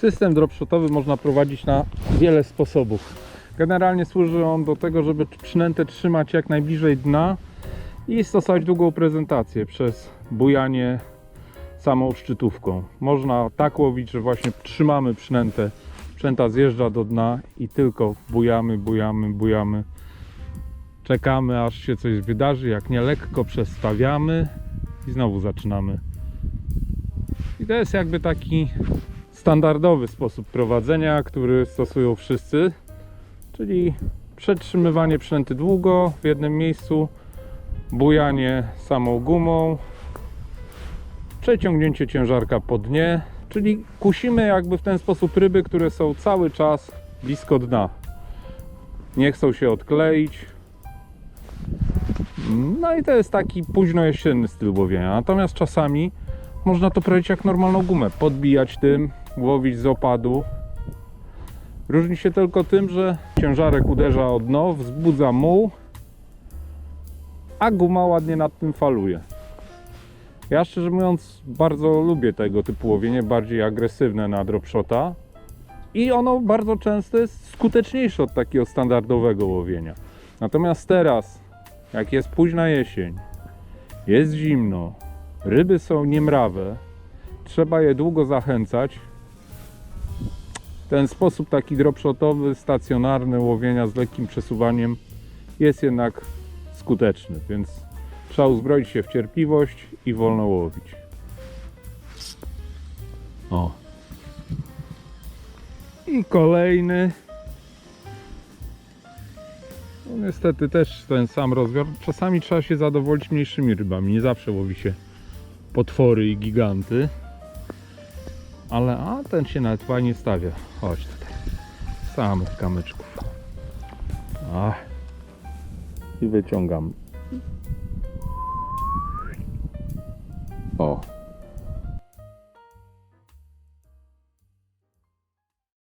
System dropshotowy można prowadzić na wiele sposobów. Generalnie służy on do tego, żeby przynętę trzymać jak najbliżej dna i stosować długą prezentację przez bujanie samą szczytówką. Można tak łowić, że właśnie trzymamy przynętę, przynęta zjeżdża do dna i tylko bujamy, bujamy, bujamy. Czekamy aż się coś wydarzy, jak nie lekko przestawiamy i znowu zaczynamy. I to jest jakby taki standardowy sposób prowadzenia, który stosują wszyscy, czyli przetrzymywanie przynęty długo w jednym miejscu, bujanie samą gumą, przeciągnięcie ciężarka po dnie, czyli kusimy jakby w ten sposób ryby, które są cały czas blisko dna. Nie chcą się odkleić. No i to jest taki późno styl łowienia. Natomiast czasami można to prowadzić jak normalną gumę. Podbijać tym, łowić z opadu. Różni się tylko tym, że ciężarek uderza o dno, wzbudza muł, a guma ładnie nad tym faluje. Ja szczerze mówiąc bardzo lubię tego typu łowienie, bardziej agresywne na dropshota i ono bardzo często jest skuteczniejsze od takiego standardowego łowienia. Natomiast teraz, jak jest późna jesień, jest zimno, ryby są niemrawe, trzeba je długo zachęcać. Ten sposób taki dropshotowy, stacjonarny łowienia z lekkim przesuwaniem jest jednak skuteczny, więc trzeba uzbroić się w cierpliwość i wolno łowić. O. I kolejny. No niestety też ten sam rozmiar. Czasami trzeba się zadowolić mniejszymi rybami. Nie zawsze łowi się potwory i giganty. Ale a ten się nawet fajnie stawia. Chodź tutaj. Samych kamyczków. A. I wyciągam. O.